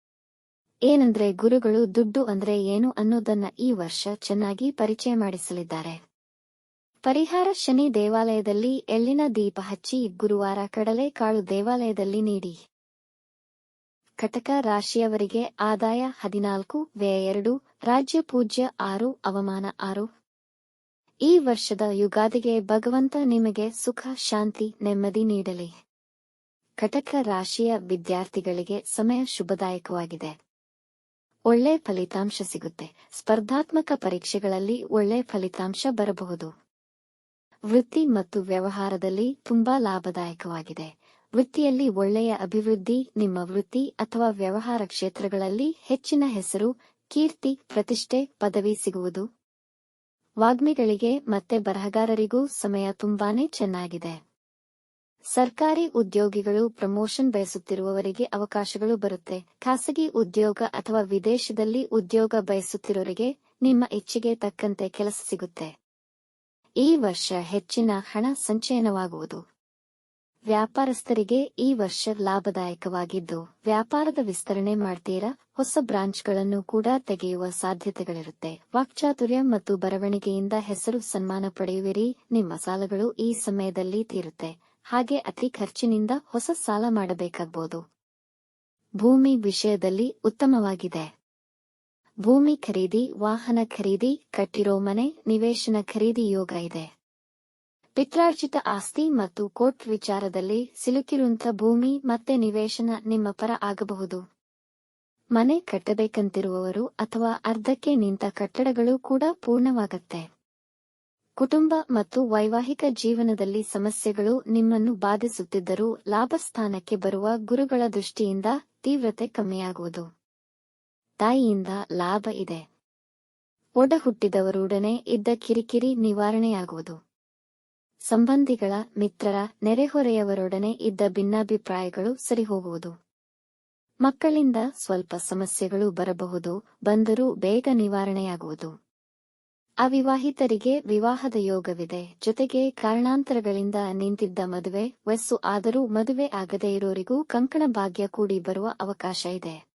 ಏನಂದ್ರೆ ಗುರುಗಳು ದುಡ್ಡು ಅಂದ್ರೆ ಏನು ಅನ್ನೋದನ್ನ ಈ ವರ್ಷ ಚೆನ್ನಾಗಿ ಪರಿಚಯ ಮಾಡಿಸಲಿದ್ದಾರೆ. ಪರಿಹಾರ ಶನಿ ದೇವಾಲಯದಲ್ಲಿ ಎಳ್ಳಿನ ದೀಪ ಹಚ್ಚಿ ಗುರುವಾರ ಕಡಲೆ ಕಾಳು ದೇವಾಲಯದಲ್ಲಿ ನೀಡಿ. ಕಟಕ ರಾಶಿಯವರಿಗೆ ಆದಾಯ ಹದಿನಾಲ್ಕು, ವ್ಯಯ ಎರಡು, ರಾಜ್ಯ ಪೂಜ್ಯ ಆರು, ಅವಮಾನ ಆರು. ಈ ವರ್ಷದ ಯುಗಾದಿಗೆ ಭಗವಂತ ನಿಮಗೆ ಸುಖ, ಶಾಂತಿ, ನೆಮ್ಮದಿ ನೀಡಲಿ. ಕಟಕ ರಾಶಿಯ ವಿದ್ಯಾರ್ಥಿಗಳಿಗೆ ಸಮಯ ಶುಭದಾಯಕವಾಗಿದೆ. ಒಳ್ಳೆ ಫಲಿತಾಂಶ ಸಿಗುತ್ತೆ. ಸ್ಪರ್ಧಾತ್ಮಕ ಪರೀಕ್ಷೆಗಳಲ್ಲಿ ಒಳ್ಳೆ ಫಲಿತಾಂಶ ಬರಬಹುದು. ವೃತ್ತಿ ಮತ್ತು ವ್ಯವಹಾರದಲ್ಲಿ ತುಂಬಾ ಲಾಭದಾಯಕವಾಗಿದೆ. ವೃತ್ತಿಯಲ್ಲಿ ಒಳ್ಳೆಯ ಅಭಿವೃದ್ಧಿ, ನಿಮ್ಮ ವೃತ್ತಿ ಅಥವಾ ವ್ಯವಹಾರ ಕ್ಷೇತ್ರಗಳಲ್ಲಿ ಹೆಚ್ಚಿನ ಹೆಸರು, ಕೀರ್ತಿ, ಪ್ರತಿಷ್ಠೆ, ಪದವಿ ಸಿಗುವುದು. ವಾಗ್ಮಿಗಳಿಗೆ ಮತ್ತೆ ಬರಹಗಾರರಿಗೂ ಸಮಯ ತುಂಬಾನೇ ಚೆನ್ನಾಗಿದೆ. ಸರ್ಕಾರಿ ಉದ್ಯೋಗಿಗಳು ಪ್ರಮೋಷನ್ ಬಯಸುತ್ತಿರುವವರಿಗೆ ಅವಕಾಶಗಳು ಬರುತ್ತೆ. ಖಾಸಗಿ ಉದ್ಯೋಗ ಅಥವಾ ವಿದೇಶದಲ್ಲಿ ಉದ್ಯೋಗ ಬಯಸುತ್ತಿರೋರಿಗೆ ನಿಮ್ಮ ಇಚ್ಛೆಗೆ ತಕ್ಕಂತೆ ಕೆಲಸ ಸಿಗುತ್ತೆ. ಈ ವರ್ಷ ಹೆಚ್ಚಿನ ಹಣ ಸಂಚಯನವಾಗುವುದು. ವ್ಯಾಪಾರಸ್ಥರಿಗೆ ಈ ವರ್ಷ ಲಾಭದಾಯಕವಾಗಿದ್ದು, ವ್ಯಾಪಾರದ ವಿಸ್ತರಣೆ ಮಾಡ್ತೀರಾ? ಹೊಸ ಬ್ರಾಂಚ್ಗಳನ್ನು ಕೂಡ ತೆಗೆಯುವ ಸಾಧ್ಯತೆಗಳಿರುತ್ತೆ. ವಾಕ್ಚಾತುರ್ಯ ಮತ್ತು ಬರವಣಿಗೆಯಿಂದ ಹೆಸರು ಸನ್ಮಾನ ಪಡೆಯುವಿರಿ. ನಿಮ್ಮ ಸಾಲಗಳು ಈ ಸಮಯದಲ್ಲಿ ತೀರುತ್ತೆ. ಹಾಗೆ ಅತಿ ಖರ್ಚಿನಿಂದ ಹೊಸ ಸಾಲ ಮಾಡಬೇಕಾಗಬಹುದು ಭೂಮಿ ವಿಷಯದಲ್ಲಿ ಉತ್ತಮವಾಗಿದೆ. ಭೂಮಿ ಖರೀದಿ, ವಾಹನ ಖರೀದಿ, ಕಟ್ಟಿರೋ ಮನೆ, ನಿವೇಶನ ಖರೀದಿ ಯೋಗ ಇದೆ. ಪಿತ್ರಾರ್ಜಿತ ಆಸ್ತಿ ಮತ್ತು ಕೋರ್ಟ್ ವಿಚಾರದಲ್ಲಿ ಸಿಲುಕಿರುವಂತ ಭೂಮಿ ಮತ್ತೆ ನಿವೇಶನ ನಿಮ್ಮ ಪರ ಆಗಬಹುದು. ಮನೆ ಕಟ್ಟಬೇಕಂತಿರುವವರು ಅಥವಾ ಅರ್ಧಕ್ಕೆ ನಿಂತ ಕಟ್ಟಡಗಳು ಕೂಡ ಪೂರ್ಣವಾಗತ್ತೆ. ಕುಟುಂಬ ಮತ್ತು ವೈವಾಹಿಕ ಜೀವನದಲ್ಲಿ ಸಮಸ್ಯೆಗಳು ನಿಮ್ಮನ್ನು ಬಾಧಿಸುತ್ತಿದ್ದರೂ ಲಾಭಸ್ಥಾನಕ್ಕೆ ಬರುವ ಗುರುಗಳ ದೃಷ್ಟಿಯಿಂದ ತೀವ್ರತೆ ಕಮ್ಮಿಯಾಗುವುದು. ತಾಯಿಯಿಂದ ಲಾಭ ಇದೆ. ಒಡ ಹುಟ್ಟಿದವರೊಡನೆ ಇದ್ದ ಕಿರಿಕಿರಿ ನಿವಾರಣೆಯಾಗುವುದು. ಸಂಬಂಧಿಗಳ, ಮಿತ್ರರ, ನೆರೆಹೊರೆಯವರೊಡನೆ ಇದ್ದ ಭಿನ್ನಾಭಿಪ್ರಾಯಗಳು ಸರಿಹೋಗುವುದು. ಮಕ್ಕಳಿಂದ ಸ್ವಲ್ಪ ಸಮಸ್ಯೆಗಳು ಬರಬಹುದು, ಬಂದರೂ ಬೇಗ ನಿವಾರಣೆಯಾಗುವುದು. ಅವಿವಾಹಿತರಿಗೆ ವಿವಾಹದ ಯೋಗವಿದೆ. ಜೊತೆಗೆ ಕಾರಣಾಂತರಗಳಿಂದ ನಿಂತಿದ್ದ ಮದುವೆ ವಯಸ್ಸು ಆದರೂ ಮದುವೆ ಆಗದೇ ಇರೋರಿಗೂ ಕಂಕಣ ಭಾಗ್ಯ ಕೂಡಿ ಬರುವ ಅವಕಾಶ ಇದೆ.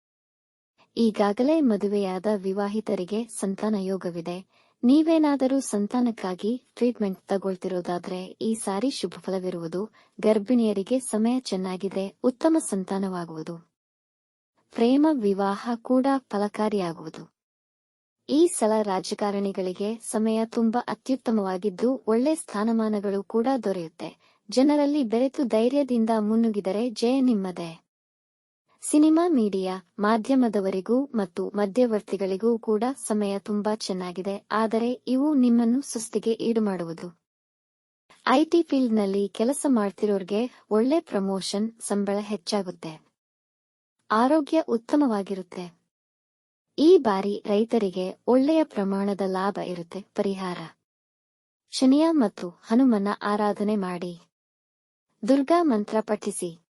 ಈಗಾಗಲೇ ಮದುವೆಯಾದ ವಿವಾಹಿತರಿಗೆ ಸಂತಾನ ಯೋಗವಿದೆ. ನೀವೇನಾದರೂ ಸಂತಾನಕ್ಕಾಗಿ ಟ್ರೀಟ್ಮೆಂಟ್ ತಗೊಳ್ತಿರೋದಾದ್ರೆ ಈ ಸಾರಿ ಶುಭ ಫಲವಿರುವುದು. ಗರ್ಭಿಣಿಯರಿಗೆ ಸಮಯ ಚೆನ್ನಾಗಿದೆ, ಉತ್ತಮ ಸಂತಾನವಾಗುವುದು. ಪ್ರೇಮ ವಿವಾಹ ಕೂಡ ಫಲಕಾರಿಯಾಗುವುದು. ಈ ಸಲ ರಾಜಕಾರಣಿಗಳಿಗೆ ಸಮಯ ತುಂಬಾ ಅತ್ಯುತ್ತಮವಾಗಿದ್ದು, ಒಳ್ಳೆ ಸ್ಥಾನಮಾನಗಳು ಕೂಡ ದೊರೆಯುತ್ತೆ. ಜನರಲ್ಲಿ ಬೆರೆತು ಧೈರ್ಯದಿಂದ ಮುನ್ನುಗಿದರೆ ಜಯ ನಿಮ್ಮದೇ. ಸಿನಿಮಾ ಮೀಡಿಯಾ ಮಾಧ್ಯಮದವರಿಗೂ ಮತ್ತು ಮಧ್ಯವರ್ತಿಗಳಿಗೂ ಕೂಡ ಸಮಯ ತುಂಬಾ ಚೆನ್ನಾಗಿದೆ. ಆದರೆ ಇವು ನಿಮ್ಮನ್ನು ಸುಸ್ತಿಗೆ ಈಡು ಮಾಡುವುದು ಐಟಿ ಫೀಲ್ಡ್ನಲ್ಲಿ ಕೆಲಸ ಮಾಡ್ತಿರೋರ್ಗೆ ಒಳ್ಳೆ ಪ್ರಮೋಷನ್, ಸಂಬಳ ಹೆಚ್ಚಾಗುತ್ತೆ. ಆರೋಗ್ಯ ಉತ್ತಮವಾಗಿರುತ್ತೆ. ಈ ಬಾರಿ ರೈತರಿಗೆ ಒಳ್ಳೆಯ ಪ್ರಮಾಣದ ಲಾಭ ಇರುತ್ತೆ. ಪರಿಹಾರ. ಶನಿಯ ಮತ್ತು ಹನುಮನ ಆರಾಧನೆ ಮಾಡಿ. ದುರ್ಗಾ ಮಂತ್ರ ಪಠಿಸಿ.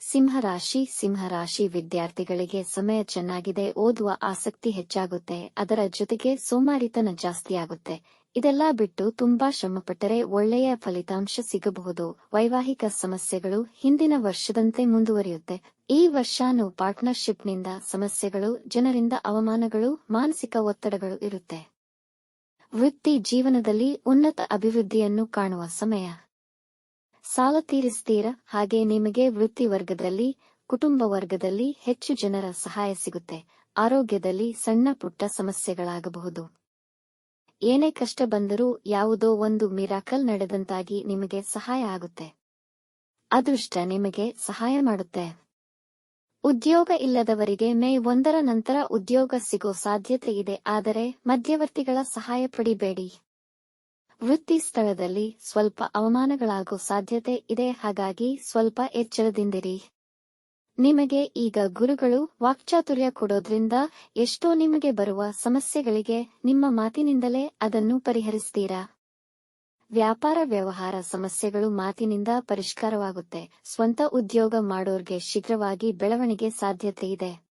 ಸಿಂಹರಾಶಿ ಸಿಂಹರಾಶಿ ವಿದ್ಯಾರ್ಥಿಗಳಿಗೆ ಸಮಯ ಚೆನ್ನಾಗಿದೆ, ಓದುವ ಆಸಕ್ತಿ ಹೆಚ್ಚಾಗುತ್ತೆ, ಅದರ ಜೊತೆಗೆ ಸೋಮಾರಿತನ ಜಾಸ್ತಿಯಾಗುತ್ತೆ ಇದೆಲ್ಲ ಬಿಟ್ಟು ತುಂಬಾ ಶ್ರಮಪಟ್ಟರೆ ಒಳ್ಳೆಯ ಫಲಿತಾಂಶ ಸಿಗಬಹುದು. ವೈವಾಹಿಕ ಸಮಸ್ಯೆಗಳು ಹಿಂದಿನ ವರ್ಷದಂತೆ ಮುಂದುವರಿಯುತ್ತೆ. ಈ ವರ್ಷಾನು ಪಾರ್ಟ್ನರ್ಶಿಪ್ನಿಂದ ಸಮಸ್ಯೆಗಳು, ಜನರಿಂದ ಅವಮಾನಗಳು, ಮಾನಸಿಕ ಒತ್ತಡಗಳು ಇರುತ್ತೆ. ವೃತ್ತಿ ಜೀವನದಲ್ಲಿ ಉನ್ನತ ಅಭಿವೃದ್ಧಿಯನ್ನು ಕಾಣುವ ಸಮಯ. ಸಾಲ ತೀರಿಸ್ತೀರ? ಹಾಗೆ ನಿಮಗೆ ವೃತ್ತಿ ವರ್ಗದಲ್ಲಿ, ಕುಟುಂಬ ವರ್ಗದಲ್ಲಿ ಹೆಚ್ಚು ಜನರ ಸಹಾಯ ಸಿಗುತ್ತೆ. ಆರೋಗ್ಯದಲ್ಲಿ ಸಣ್ಣ ಪುಟ್ಟ ಸಮಸ್ಯೆಗಳಾಗಬಹುದು. ಏನೇ ಕಷ್ಟ ಬಂದರೂ ಯಾವುದೋ ಒಂದು ಮಿರಾಕಲ್ ನಡೆದಂತಾಗಿ ನಿಮಗೆ ಸಹಾಯ ಆಗುತ್ತೆ. ಅದೃಷ್ಟ ನಿಮಗೆ ಸಹಾಯ ಮಾಡುತ್ತೆ. ಉದ್ಯೋಗ ಇಲ್ಲದವರಿಗೆ ಮೇ ಒಂದರ ನಂತರ ಉದ್ಯೋಗ ಸಿಗೋ ಸಾಧ್ಯತೆ ಇದೆ, ಆದರೆ ಮಧ್ಯವರ್ತಿಗಳ ಸಹಾಯ ಪಡಿಬೇಡಿ. ವೃತ್ತಿ ಸ್ಥಳದಲ್ಲಿ ಸ್ವಲ್ಪ ಅವಮಾನಗಳಾಗೋ ಸಾಧ್ಯತೆ ಇದೆ, ಹಾಗಾಗಿ ಸ್ವಲ್ಪ ಎಚ್ಚರದಿಂದಿರಿ. ನಿಮಗೆ ಈಗ ಗುರುಗಳು ವಾಕ್ಚಾತುರ್ಯ ಕೊಡೋದ್ರಿಂದ ಎಷ್ಟೋ ನಿಮಗೆ ಬರುವ ಸಮಸ್ಯೆಗಳಿಗೆ ನಿಮ್ಮ ಮಾತಿನಿಂದಲೇ ಅದನ್ನು ಪರಿಹರಿಸ್ತೀರಾ? ವ್ಯಾಪಾರ ವ್ಯವಹಾರ ಸಮಸ್ಯೆಗಳು ಮಾತಿನಿಂದ ಪರಿಷ್ಕಾರವಾಗುತ್ತೆ. ಸ್ವಂತ ಉದ್ಯೋಗ ಮಾಡೋರ್ಗೆ ಶೀಘ್ರವಾಗಿ ಬೆಳವಣಿಗೆ ಸಾಧ್ಯತೆ ಇದೆ.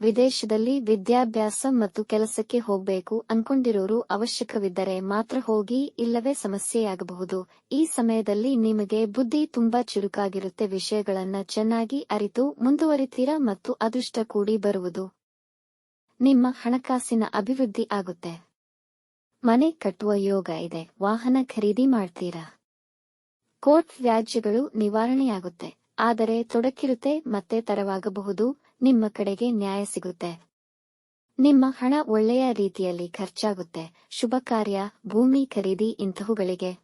ವಿದೇಶದಲ್ಲಿ ವಿದ್ಯಾಭ್ಯಾಸ ಮತ್ತು ಕೆಲಸಕ್ಕೆ ಹೋಗಬೇಕು ಅನ್ಕೊಂಡಿರೋರು ಅವಶ್ಯಕವಿದ್ದರೆ ಮಾತ್ರ ಹೋಗಿ, ಇಲ್ಲವೇ ಸಮಸ್ಯೆಯಾಗಬಹುದು. ಈ ಸಮಯದಲ್ಲಿ ನಿಮಗೆ ಬುದ್ಧಿ ತುಂಬಾ ಚುರುಕಾಗಿರುತ್ತೆ. ವಿಷಯಗಳನ್ನ ಚೆನ್ನಾಗಿ ಅರಿತು ಮುಂದುವರಿತೀರಾ ಮತ್ತು ಅದೃಷ್ಟ ಕೂಡಿ ಬರುವುದು ನಿಮ್ಮ ಹಣಕಾಸಿನ ಅಭಿವೃದ್ಧಿ ಆಗುತ್ತೆ. ಮನೆ ಕಟ್ಟುವ ಯೋಗ ಇದೆ. ವಾಹನ ಖರೀದಿ ಮಾಡ್ತೀರಾ? ಕೋರ್ಟ್ ವ್ಯಾಜ್ಯಗಳು ನಿವಾರಣೆಯಾಗುತ್ತೆ. ಆದರೆ ತೊಡಕಿರುತ್ತೆ ಮತ್ತೆ ತರವಾಗಬಹುದು ನಿಮ್ಮ ಕಡೆಗೆ ನ್ಯಾಯ ಸಿಗುತ್ತೆ. ನಿಮ್ಮ ಹಣ ಒಳ್ಳೆಯ ರೀತಿಯಲ್ಲಿ ಖರ್ಚಾಗುತ್ತೆ. ಶುಭ ಕಾರ್ಯ, ಭೂಮಿ ಖರೀದಿ ಇಂತಹುಗಳಿಗೆ.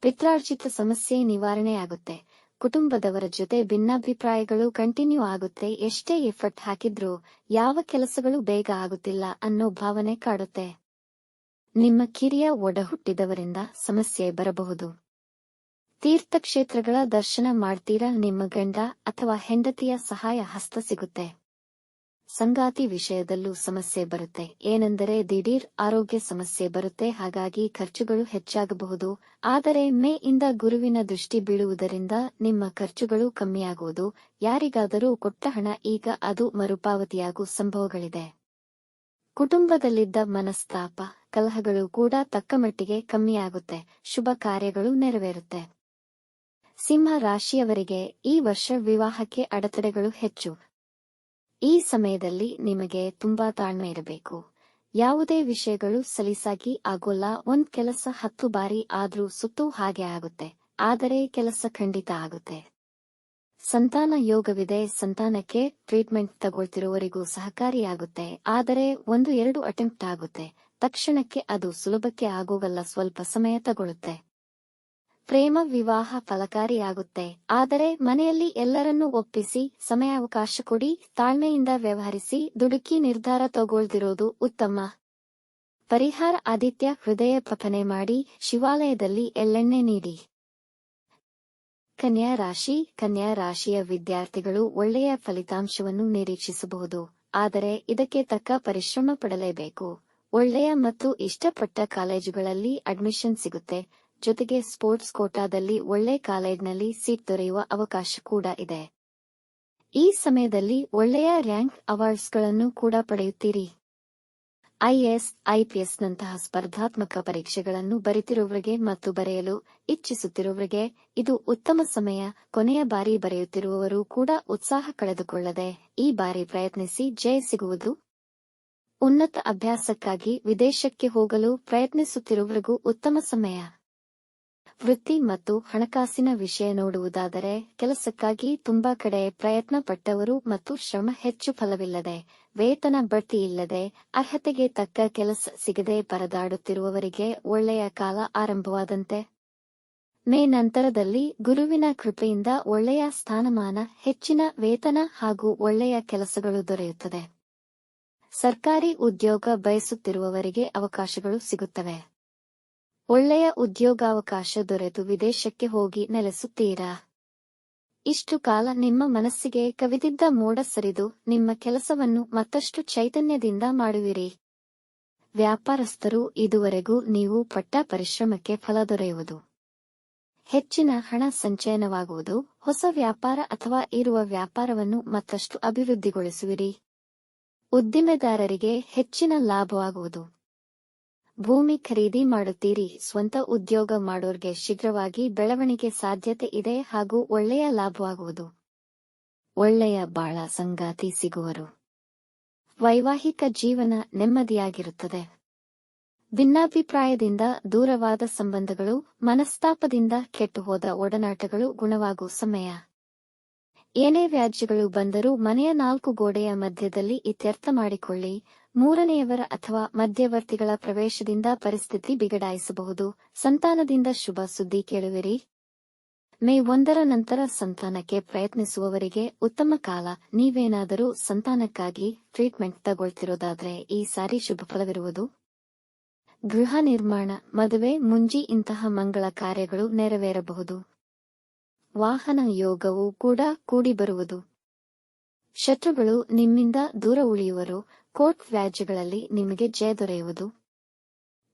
ಪಿತ್ರಾರ್ಜಿತ ಸಮಸ್ಯೆ ನಿವಾರಣೆಯಾಗುತ್ತೆ. ಕುಟುಂಬದವರ ಜೊತೆ ಭಿನ್ನಾಭಿಪ್ರಾಯಗಳು ಕಂಟಿನ್ಯೂ ಆಗುತ್ತೆ. ಎಷ್ಟೇ ಎಫರ್ಟ್ ಹಾಕಿದ್ರೂ ಯಾವ ಕೆಲಸಗಳು ಬೇಗ ಆಗುತ್ತಿಲ್ಲ ಅನ್ನೋ ಭಾವನೆ ಕಾಡುತ್ತೆ. ನಿಮ್ಮ ಕಿರಿಯ ಒಡಹುಟ್ಟಿದವರಿಂದ ಸಮಸ್ಯೆ ಬರಬಹುದು. ತೀರ್ಥಕ್ಷೇತ್ರಗಳ ದರ್ಶನ ಮಾಡ್ತೀರಾ ನಿಮ್ಮ ಗಂಡ ಅಥವಾ ಹೆಂಡತಿಯ ಸಹಾಯ ಹಸ್ತ ಸಿಗುತ್ತೆ? ಸಂಗಾತಿ ವಿಷಯದಲ್ಲೂ ಸಮಸ್ಯೆ ಬರುತ್ತೆ. ಏನೆಂದರೆ ದಿಢೀರ್ ಆರೋಗ್ಯ ಸಮಸ್ಯೆ ಬರುತ್ತೆ. ಹಾಗಾಗಿ ಖರ್ಚುಗಳು ಹೆಚ್ಚಾಗಬಹುದು. ಆದರೆ ಮೇ ಇಂದ ಗುರುವಿನ ದೃಷ್ಟಿ ಬೀಳುವುದರಿಂದ ನಿಮ್ಮ ಖರ್ಚುಗಳು ಕಮ್ಮಿಯಾಗುವುದು ಯಾರಿಗಾದರೂ ಕೊಟ್ಟ ಹಣ ಈಗ ಅದು ಮರುಪಾವತಿಯಾಗುವ ಸಂಭವಗಳಿದೆ. ಕುಟುಂಬದಲ್ಲಿದ್ದ ಮನಸ್ತಾಪ, ಕಲಹಗಳು ಕೂಡ ತಕ್ಕಮಟ್ಟಿಗೆ ಕಮ್ಮಿಯಾಗುತ್ತೆ ಶುಭ ಕಾರ್ಯಗಳು ನೆರವೇರುತ್ತೆ. ಸಿಂಹ ರಾಶಿಯವರಿಗೆ ಈ ವರ್ಷ ವಿವಾಹಕ್ಕೆ ಅಡೆತಡೆಗಳು ಹೆಚ್ಚು. ಈ ಸಮಯದಲ್ಲಿ ನಿಮಗೆ ತುಂಬಾ ತಾಳ್ಮೆ ಇರಬೇಕು. ಯಾವುದೇ ವಿಷಯಗಳು ಸಲೀಸಾಗಿ ಆಗೋಲ್ಲ. ಒಂದ್ ಕೆಲಸ ಹತ್ತು ಬಾರಿ ಆದ್ರೂ ಸುತ್ತು ಹಾಗೆ ಆಗುತ್ತೆ. ಆದರೆ ಕೆಲಸ ಖಂಡಿತ ಆಗುತ್ತೆ. ಸಂತಾನ ಯೋಗವಿದೆ. ಸಂತಾನಕ್ಕೆ ಟ್ರೀಟ್ಮೆಂಟ್ ತಗೊಳ್ತಿರುವವರಿಗೂ ಸಹಕಾರಿಯಾಗುತ್ತೆ ಆದರೆ ಒಂದು ಎರಡು ಅಟೆಂಪ್ಟ್ ಆಗುತ್ತೆ. ತಕ್ಷಣಕ್ಕೆ ಅದು ಸುಲಭಕ್ಕೆ ಆಗೋಗಲ್ಲ. ಸ್ವಲ್ಪ ಸಮಯ ತಗೊಳ್ಳುತ್ತೆ ಪ್ರೇಮ ವಿವಾಹ ಫಲಕಾರಿಯಾಗುತ್ತೆ. ಆದರೆ ಮನೆಯಲ್ಲಿ ಎಲ್ಲರನ್ನೂ ಒಪ್ಪಿಸಿ, ಸಮಯಾವಕಾಶ ಕೊಡಿ, ತಾಳ್ಮೆಯಿಂದ ವ್ಯವಹರಿಸಿ, ದುಡುಕಿ ನಿರ್ಧಾರ ತಗೊಳ್ದಿರೋದು ಉತ್ತಮ. ಪರಿಹಾರ ಆದಿತ್ಯ ಹೃದಯ ಪಪನೆ ಮಾಡಿ, ಶಿವಾಲಯದಲ್ಲಿ ಎಳ್ಳೆಣ್ಣೆ ನೀಡಿ. ಕನ್ಯಾ ರಾಶಿ, ಕನ್ಯಾ ರಾಶಿಯ ವಿದ್ಯಾರ್ಥಿಗಳು ಒಳ್ಳೆಯ ಫಲಿತಾಂಶವನ್ನು ನಿರೀಕ್ಷಿಸಬಹುದು. ಆದರೆ ಇದಕ್ಕೆ ತಕ್ಕ ಪರಿಶ್ರಮ ಪಡಲೇಬೇಕು. ಒಳ್ಳೆಯ ಮತ್ತು ಇಷ್ಟಪಟ್ಟ ಕಾಲೇಜುಗಳಲ್ಲಿ ಅಡ್ಮಿಷನ್ ಸಿಗುತ್ತೆ. ಜೊತೆಗೆ ಸ್ಪೋರ್ಟ್ಸ್ ಕೋಟಾದಲ್ಲಿ ಒಳ್ಳೆ ಕಾಲೇಜ್ನಲ್ಲಿ ಸೀಟ್ ದೊರೆಯುವ ಅವಕಾಶ ಕೂಡ ಇದೆ. ಈ ಸಮಯದಲ್ಲಿ ಒಳ್ಳೆಯ ರ್ಯಾಂಕ್ ಅವಾರ್ಡ್ಸ್ಗಳನ್ನು ಕೂಡ ಪಡೆಯುತ್ತೀರಿ. ಐಎಎಸ್ ಐಪಿಎಸ್ನಂತಹ ಸ್ಪರ್ಧಾತ್ಮಕ ಪರೀಕ್ಷೆಗಳನ್ನು ಬರೆತಿರುವವರಿಗೆ ಮತ್ತು ಬರೆಯಲು ಇಚ್ಛಿಸುತ್ತಿರುವವರಿಗೆ ಇದು ಉತ್ತಮ ಸಮಯ. ಕೊನೆಯ ಬಾರಿ ಬರೆಯುತ್ತಿರುವವರು ಕೂಡ ಉತ್ಸಾಹ ಕಳೆದುಕೊಳ್ಳದೆ ಈ ಬಾರಿ ಪ್ರಯತ್ನಿಸಿ ಜಯ ಸಿಗುವುದು. ಉನ್ನತ ಅಭ್ಯಾಸಕ್ಕಾಗಿ ವಿದೇಶಕ್ಕೆ ಹೋಗಲು ಪ್ರಯತ್ನಿಸುತ್ತಿರುವವರಿಗೂ ಉತ್ತಮ ಸಮಯ. ವೃತ್ತಿ ಮತ್ತು ಹಣಕಾಸಿನ ವಿಷಯ ನೋಡುವುದಾದರೆ ಕೆಲಸಕ್ಕಾಗಿ ತುಂಬಾ ಕಡೆ ಪ್ರಯತ್ನ ಪಟ್ಟವರು ಮತ್ತು ಶ್ರಮ ಹೆಚ್ಚು ಫಲವಿಲ್ಲದೆ ವೇತನ ಬಡ್ತಿ ಇಲ್ಲದೆ ಅರ್ಹತೆಗೆ ತಕ್ಕ ಕೆಲಸ ಸಿಗದೆ ಪರದಾಡುತ್ತಿರುವವರಿಗೆ ಒಳ್ಳೆಯ ಕಾಲ ಆರಂಭವಾದಂತೆ. ಮೇ ನಂತರದಲ್ಲಿ ಗುರುವಿನ ಕೃಪೆಯಿಂದ ಒಳ್ಳೆಯ ಸ್ಥಾನಮಾನ, ಹೆಚ್ಚಿನ ವೇತನ ಹಾಗೂ ಒಳ್ಳೆಯ ಕೆಲಸಗಳು ದೊರೆಯುತ್ತದೆ. ಸರ್ಕಾರಿ ಉದ್ಯೋಗ ಬಯಸುತ್ತಿರುವವರಿಗೆ ಅವಕಾಶಗಳು ಸಿಗುತ್ತವೆ. ಒಳ್ಳೆಯ ಉದ್ಯೋಗಾವಕಾಶ ದೊರೆತು ವಿದೇಶಕ್ಕೆ ಹೋಗಿ ನೆಲೆಸುತ್ತೀರಾ? ಇಷ್ಟು ಕಾಲ ನಿಮ್ಮ ಮನಸ್ಸಿಗೆ ಕವಿದಿದ್ದ ಮೋಡ ಸರಿದು ನಿಮ್ಮ ಕೆಲಸವನ್ನು ಮತ್ತಷ್ಟು ಚೈತನ್ಯದಿಂದ ಮಾಡುವಿರಿ. ವ್ಯಾಪಾರಸ್ಥರು ಇದುವರೆಗೂ ನೀವು ಪಟ್ಟ ಪರಿಶ್ರಮಕ್ಕೆ ಫಲ ದೊರೆಯುವುದು. ಹೆಚ್ಚಿನ ಹಣ ಸಂಚಯನವಾಗುವುದು, ಹೊಸ ವ್ಯಾಪಾರ ಅಥವಾ ಇರುವ ವ್ಯಾಪಾರವನ್ನು ಮತ್ತಷ್ಟು ಅಭಿವೃದ್ಧಿಗೊಳಿಸುವಿರಿ. ಉದ್ದಿಮೆದಾರರಿಗೆ ಹೆಚ್ಚಿನ ಲಾಭವಾಗುವುದು. ಭೂಮಿ ಖರೀದಿ ಮಾಡುತ್ತೀರಿ, ಸ್ವಂತ ಉದ್ಯೋಗ ಮಾಡೋರ್ಗೆ ಶೀಘ್ರವಾಗಿ ಬೆಳವಣಿಗೆ ಸಾಧ್ಯತೆ ಇದೆ ಹಾಗೂ ಒಳ್ಳೆಯ ಲಾಭವಾಗುವುದು. ಒಳ್ಳೆಯ ಬಾಳ ಸಂಗಾತಿ ಸಿಗುವರು. ವೈವಾಹಿಕ ಜೀವನ ನೆಮ್ಮದಿಯಾಗಿರುತ್ತದೆ. ಭಿನ್ನಾಭಿಪ್ರಾಯದಿಂದ ದೂರವಾದ ಸಂಬಂಧಗಳು, ಮನಸ್ತಾಪದಿಂದ ಕೆಟ್ಟುಹೋದ ಒಡನಾಟಗಳು ಗುಣವಾಗುವ ಸಮಯ. ಏನೇ ವ್ಯಾಜ್ಯಗಳು ಬಂದರೂ ಮನೆಯ ನಾಲ್ಕು ಗೋಡೆಯ ಮಧ್ಯದಲ್ಲಿ ಇತ್ಯರ್ಥ ಮಾಡಿಕೊಳ್ಳಿ ಮೂರನೆಯವರ ಅಥವಾ ಮಧ್ಯವರ್ತಿಗಳ ಪ್ರವೇಶದಿಂದ ಪರಿಸ್ಥಿತಿ ಬಿಗಡಾಯಿಸಬಹುದು. ಸಂತಾನದಿಂದ ಶುಭ ಸುದ್ದಿ ಕೇಳುವಿರಿ. ಮೇ ಒಂದರ ನಂತರ ಸಂತಾನಕ್ಕೆ ಪ್ರಯತ್ನಿಸುವವರಿಗೆ ಉತ್ತಮ ಕಾಲ. ನೀವೇನಾದರೂ ಸಂತಾನಕ್ಕಾಗಿ ಟ್ರೀಟ್ಮೆಂಟ್ ತಗೊಳ್ತಿರೋದಾದ್ರೆ ಈ ಸಾರಿ ಶುಭ ಫಲವಿರುವುದು. ಗೃಹ ನಿರ್ಮಾಣ. ಮದುವೆ, ಮುಂಜಿ ಇಂತಹ ಮಂಗಳ ಕಾರ್ಯಗಳು ನೆರವೇರಬಹುದು. ವಾಹನ ಯೋಗವು ಕೂಡ ಕೂಡಿಬರುವುದು. ಶತ್ರುಗಳು ನಿಮ್ಮಿಂದ ದೂರ ಉಳಿಯುವರು. ಕೋರ್ಟ್ ವ್ಯಾಜ್ಯಗಳಲ್ಲಿ ನಿಮಗೆ ಜಯ ದೊರೆಯುವುದು.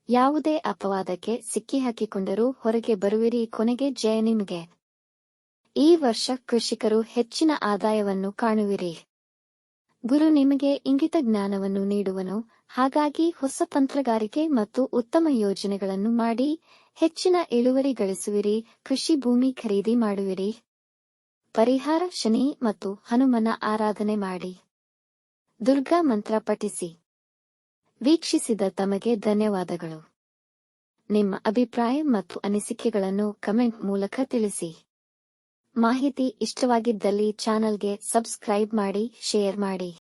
ಯಾವುದೇ ಅಪವಾದಕ್ಕೆ ಸಿಕ್ಕಿ ಹಾಕಿಕೊಂಡರೂ ಹೊರಗೆ ಬರುವಿರಿ ಕೊನೆಗೆ ಜಯ ನಿಮಗೆ. ಈ ವರ್ಷ ಕೃಷಿಕರು ಹೆಚ್ಚಿನ ಆದಾಯವನ್ನು ಕಾಣುವಿರಿ. ಗುರು ನಿಮಗೆ ಇಂಗಿತ ಜ್ಞಾನವನ್ನು ನೀಡುವನು. ಹಾಗಾಗಿ ಹೊಸ ತಂತ್ರಗಾರಿಕೆ ಮತ್ತು ಉತ್ತಮ ಯೋಜನೆಗಳನ್ನು ಮಾಡಿ ಹೆಚ್ಚಿನ ಇಳುವರಿ ಗಳಿಸುವಿರಿ, ಕೃಷಿ ಭೂಮಿ ಖರೀದಿ ಮಾಡುವಿರಿ. ಪರಿಹಾರ ಶನಿ ಮತ್ತು ಹನುಮನ ಆರಾಧನೆ ಮಾಡಿ. ದುರ್ಗಾ ಮಂತ್ರ ಪಠಿಸಿ. ವೀಕ್ಷಿಸಿದ ತಮಗೆ ಧನ್ಯವಾದಗಳು. ನಿಮ್ಮ ಅಭಿಪ್ರಾಯ ಮತ್ತು ಅನಿಸಿಕೆಗಳನ್ನು ಕಮೆಂಟ್ ಮೂಲಕ ತಿಳಿಸಿ. ಮಾಹಿತಿ ಇಷ್ಟವಾಗಿದ್ದಲ್ಲಿ ಚಾನಲ್ಗೆ ಸಬ್ಸ್ಕ್ರೈಬ್ ಮಾಡಿ, ಶೇರ್ ಮಾಡಿ.